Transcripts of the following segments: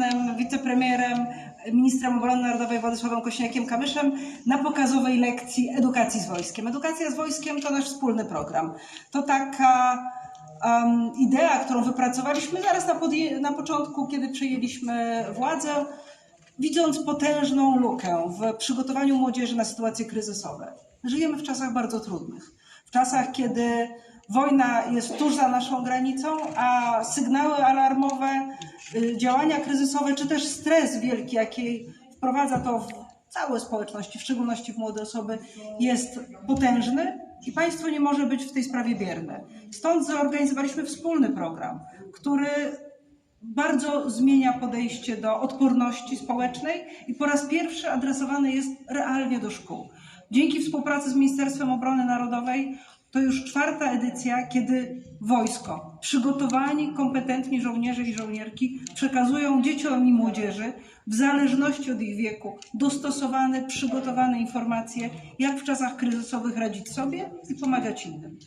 panem wicepremierem, ministrem obrony narodowej Władysławem Kośniakiem-Kamyszem na pokazowej lekcji edukacji z wojskiem. Edukacja z wojskiem to nasz wspólny program. To taka um, idea, którą wypracowaliśmy zaraz na, na początku, kiedy przejęliśmy władzę, widząc potężną lukę w przygotowaniu młodzieży na sytuacje kryzysowe. Żyjemy w czasach bardzo trudnych. W czasach, kiedy wojna jest tuż za naszą granicą, a sygnały alarmowe, y, działania kryzysowe, czy też stres wielki, jaki wprowadza to w całe społeczności, w szczególności w młode osoby, jest potężny i państwo nie może być w tej sprawie bierne. Stąd zorganizowaliśmy wspólny program, który bardzo zmienia podejście do odporności społecznej i po raz pierwszy adresowany jest realnie do szkół. Dzięki współpracy z Ministerstwem Obrony Narodowej to już czwarta edycja, kiedy wojsko, przygotowani, kompetentni żołnierze i żołnierki przekazują dzieciom i młodzieży w zależności od ich wieku dostosowane, przygotowane informacje, jak w czasach kryzysowych radzić sobie i pomagać innym.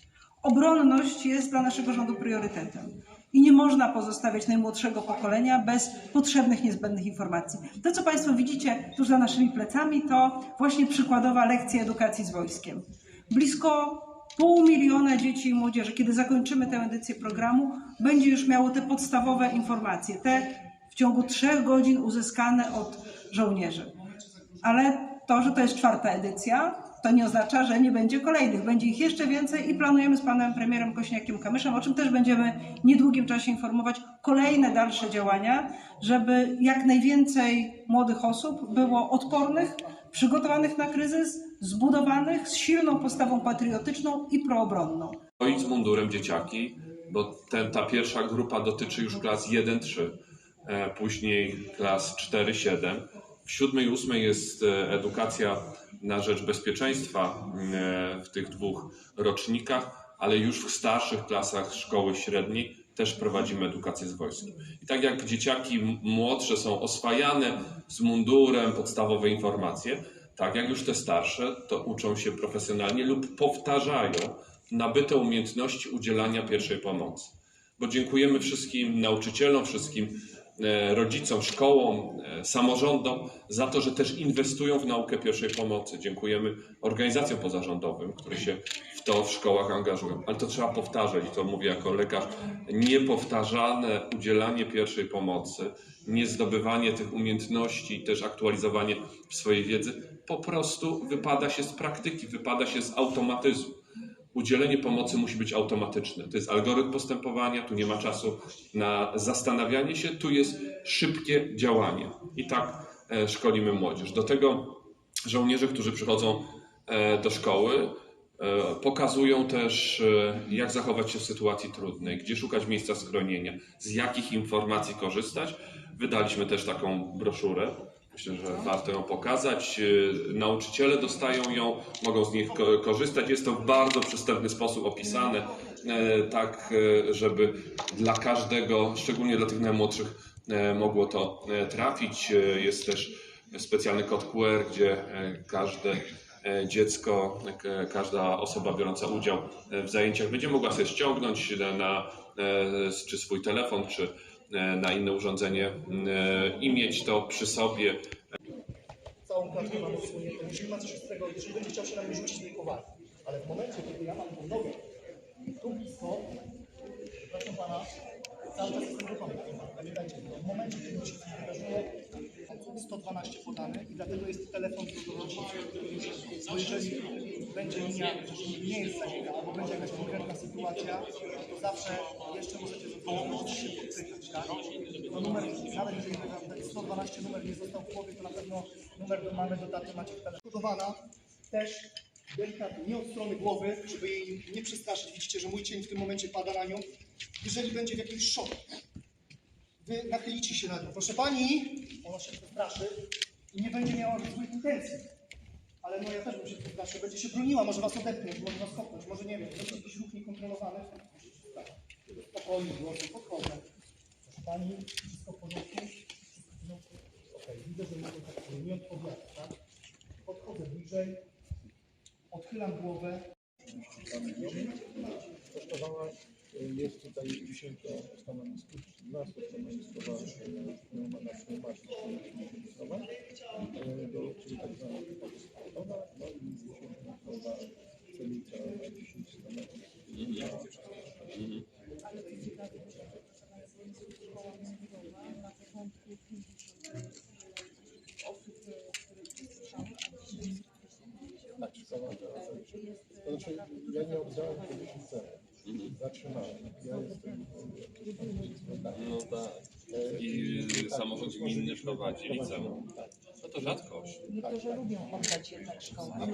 Obronność jest dla naszego rządu priorytetem i nie można pozostawiać najmłodszego pokolenia bez potrzebnych, niezbędnych informacji. To, co Państwo widzicie tuż za naszymi plecami, to właśnie przykładowa lekcja edukacji z wojskiem. Blisko pół miliona dzieci i młodzieży, kiedy zakończymy tę edycję programu, będzie już miało te podstawowe informacje, te w ciągu trzech godzin uzyskane od żołnierzy. Ale to, że to jest czwarta edycja, to nie oznacza, że nie będzie kolejnych. Będzie ich jeszcze więcej i planujemy z panem premierem Kośniakiem-Kamyszem, o czym też będziemy w niedługim czasie informować, kolejne dalsze działania, żeby jak najwięcej młodych osób było odpornych, przygotowanych na kryzys, zbudowanych z silną postawą patriotyczną i proobronną. Chodzić z mundurem dzieciaki, bo ten, ta pierwsza grupa dotyczy już klas 1-3, e, później klas 4-7. W siódmej i ósmej jest e, edukacja na rzecz bezpieczeństwa e, w tych dwóch rocznikach, ale już w starszych klasach szkoły średniej też prowadzimy edukację z wojskiem. I tak jak dzieciaki młodsze są oswajane z mundurem podstawowe informacje, tak jak już te starsze, to uczą się profesjonalnie lub powtarzają nabyte umiejętności udzielania pierwszej pomocy. Bo dziękujemy wszystkim nauczycielom, wszystkim rodzicom, szkołom, e, samorządom za to, że też inwestują w naukę pierwszej pomocy. Dziękujemy organizacjom pozarządowym, które się w to w szkołach angażują. Ale to trzeba powtarzać, i to mówię jako lekarz, niepowtarzane udzielanie pierwszej pomocy, nie zdobywanie tych umiejętności też aktualizowanie swojej wiedzy po prostu wypada się z praktyki, wypada się z automatyzmu udzielenie pomocy musi być automatyczne. To jest algorytm postępowania, tu nie ma czasu na zastanawianie się, tu jest szybkie działanie. I tak e, szkolimy młodzież. Do tego żołnierze, którzy przychodzą e, do szkoły, e, pokazują też, jak zachować się w sytuacji trudnej, gdzie szukać miejsca schronienia, z jakich informacji korzystać. Wydaliśmy też taką broszurę. Myślę, że warto ją pokazać. E, Nauczyciele dostają ją, mogą z nich ko- korzystać. Jest to w bardzo przystępny sposób opisane, e, tak e, żeby dla każdego, szczególnie dla tych najmłodszych, e, mogło to trafić. Jest też specjalny kod QR, gdzie każde dziecko, każda osoba biorąca udział w zajęciach będzie mogła sobie ściągnąć na, na czy swój telefon, czy na inne urządzenie e, i mieć to przy sobie. całą. Jeżeli ma coś ostrego, jeżeli będzie chciał się na mnie rzucić. Ale w momencie, kiedy ja mam tą nogę tu blisko, proszę pana, cały czas jestem gotowy. Pamiętajcie, w momencie, kiedy mi się wydarzyło, 112 podane i dlatego jest telefon do Bo jeżeli będzie linia, nie jest zajęta, albo będzie jakaś konkretna sytuacja, to zawsze jeszcze możecie zadzwonić, się podpytać, tak? To numer, nawet jeżeli ten 112 numer nie został w głowie, to na pewno numer mamy do daty macie w telefonie. Też delikatnie, nie od strony głowy, żeby jej nie przestraszyć. Widzicie, że mój cień w tym momencie pada na nią. Jeżeli będzie w jakimś szoku, wy nachylicie się nad nią. Proszę pani, ona się przestraszy i nie będzie miała złych intencji. Ale no ja też bym się przestraszył. Będzie się broniła, może was odepnąć, może was kopnąć, może nie wiem. Będzie jakiś ruch niekontrolowany. Spokojnie, głosem, podchodzę. Proszę pani, wszystko w porządku? Wszystko w widzę, że mogę tak sobie nie odpowiadać, tak? Podchodzę bliżej, odchylam głowę. y, jest tutaj 10 stanowisk, 12 stanowiskowa właśnie Dobra? E, do czyli tak zwana podstawowa, no i 10-metrowa cenica 10 metrów. Ale to ciekawe, że szkoła mundurowa na początku 50 osób, e, które usłyszały, a dzisiaj jest 250. Tak, szkoła teraz. Czy jest To e, znaczy, ja nie oddałem po 10 cen. Zatrzymałem. Ja jestem. No tak. I samochód gminny prowadzi liceum. No to rzadkość. Niektórzy lubią oddać jednak szkołę.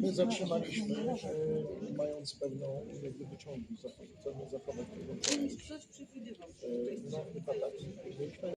My zatrzymaliśmy, mając pewną jakby wyciągi, chcemy zachować tego Coś przewidywał. No chyba tak.